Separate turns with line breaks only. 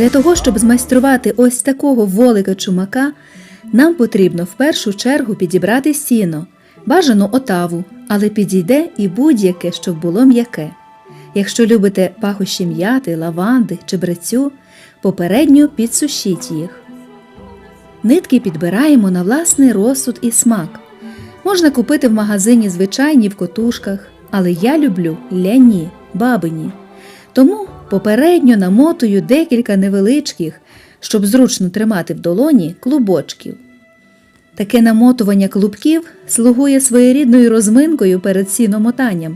Для того, щоб змайструвати ось такого волика чумака, нам потрібно в першу чергу підібрати сіно, бажану отаву, але підійде і будь-яке, щоб було м'яке. Якщо любите пахощі м'яти, лаванди, чебрецю, попередньо підсушіть їх. Нитки підбираємо на власний розсуд і смак. Можна купити в магазині звичайні в котушках, але я люблю ляні, бабині. Тому попередньо намотую декілька невеличких, щоб зручно тримати в долоні клубочків. Таке намотування клубків слугує своєрідною розминкою перед сіномотанням,